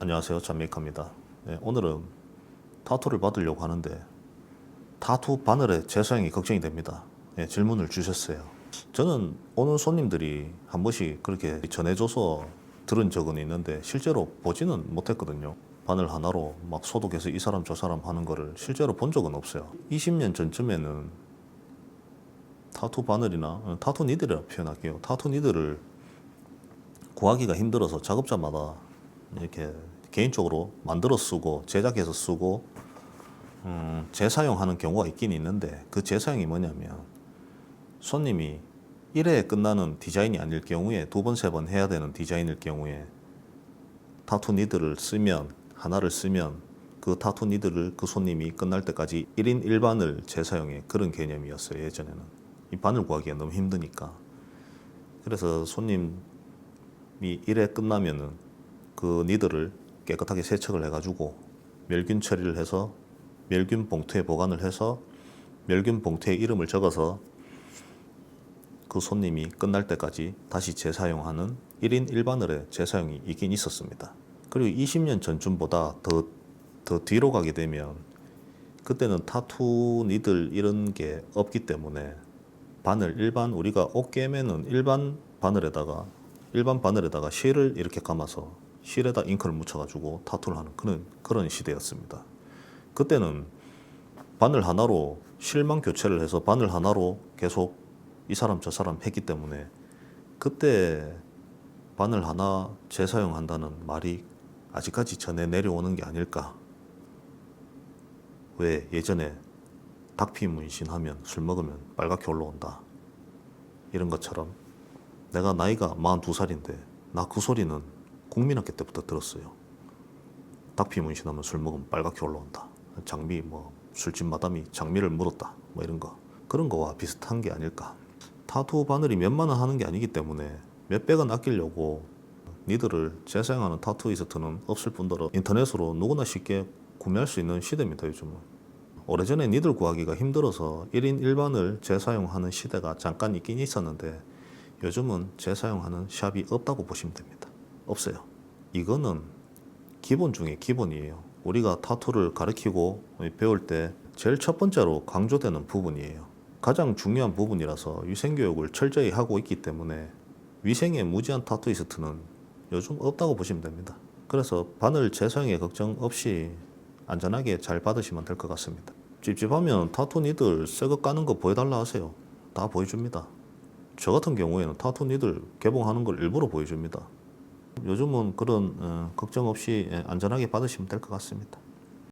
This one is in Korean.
안녕하세요. 잔메이커입니다. 네, 오늘은 타투를 받으려고 하는데 타투 바늘의 재사용이 걱정이 됩니다. 네, 질문을 주셨어요. 저는 오는 손님들이 한 번씩 그렇게 전해줘서 들은 적은 있는데 실제로 보지는 못했거든요. 바늘 하나로 막 소독해서 이 사람 저 사람 하는 거를 실제로 본 적은 없어요. 20년 전쯤에는 타투 바늘이나 어, 타투 니들이라 표현할게요. 타투 니들을 구하기가 힘들어서 작업자마다 이렇게 개인적으로 만들어 쓰고 제작해서 쓰고 음, 재사용하는 경우가 있긴 있는데 그 재사용이 뭐냐면 손님이 1회에 끝나는 디자인이 아닐 경우에 두 번, 세 번 해야 되는 디자인일 경우에 타투 니들을 쓰면 하나를 쓰면 그 타투 니들을 그 손님이 끝날 때까지 1인 1반을 재사용해. 그런 개념이었어요 예전에는. 이 바늘 구하기가 너무 힘드니까. 그래서 손님이 1회 끝나면은 그 니들을 깨끗하게 세척을 해가지고 멸균 처리를 해서 멸균 봉투에 보관을 해서 멸균 봉투에 이름을 적어서 그 손님이 끝날 때까지 다시 재사용하는 1인 1바늘의 재사용이 있긴 있었습니다. 그리고 20년 전쯤보다 더, 더 뒤로 가게 되면 그때는 타투 니들 이런 게 없기 때문에 바늘 일반 우리가 옷깨매는 일반 바늘에다가 일반 바늘에다가 실을 이렇게 감아서 실에다 잉크를 묻혀가지고 타투를 하는 그런 그런 시대였습니다. 그때는 바늘 하나로 실만 교체를 해서 바늘 하나로 계속 이 사람 저 사람 했기 때문에 그때 바늘 하나 재사용한다는 말이 아직까지 전해 내려오는 게 아닐까. 왜 예전에 닭피 문신하면 술 먹으면 빨갛게 올라온다. 이런 것처럼 내가 나이가 42살인데 나 그 소리는 국민학교 때부터 들었어요. 닭피 문신하면 술 먹으면 빨갛게 올라온다. 장미 뭐 술집 마담이 장미를 물었다. 뭐 이런 거 그런 거와 비슷한 게 아닐까. 타투 바늘이 몇만 원 하는 게 아니기 때문에 몇백원 아끼려고 니들을 재사용하는 타투이스트는 없을 뿐더러 인터넷으로 누구나 쉽게 구매할 수 있는 시대입니다 요즘은. 오래전에 니들 구하기가 힘들어서 1인 1반을 재사용하는 시대가 잠깐 있긴 있었는데 요즘은 재사용하는 샵이 없다고 보시면 됩니다. 없어요. 이거는 기본 중에 기본이에요. 우리가 타투를 가르치고 배울 때 제일 첫 번째로 강조되는 부분이에요. 가장 중요한 부분이라서 위생교육을 철저히 하고 있기 때문에 위생에 무지한 타투이스트는 요즘 없다고 보시면 됩니다. 그래서 바늘 재사용에 걱정 없이 안전하게 잘 받으시면 될 것 같습니다. 찝찝하면 타투 니들 새거 까는 거 보여달라 하세요. 다 보여줍니다. 저 같은 경우에는 타투 니들 개봉하는 걸 일부러 보여줍니다. 요즘은 그런 어, 걱정 없이 예, 안전하게 받으시면 될 것 같습니다.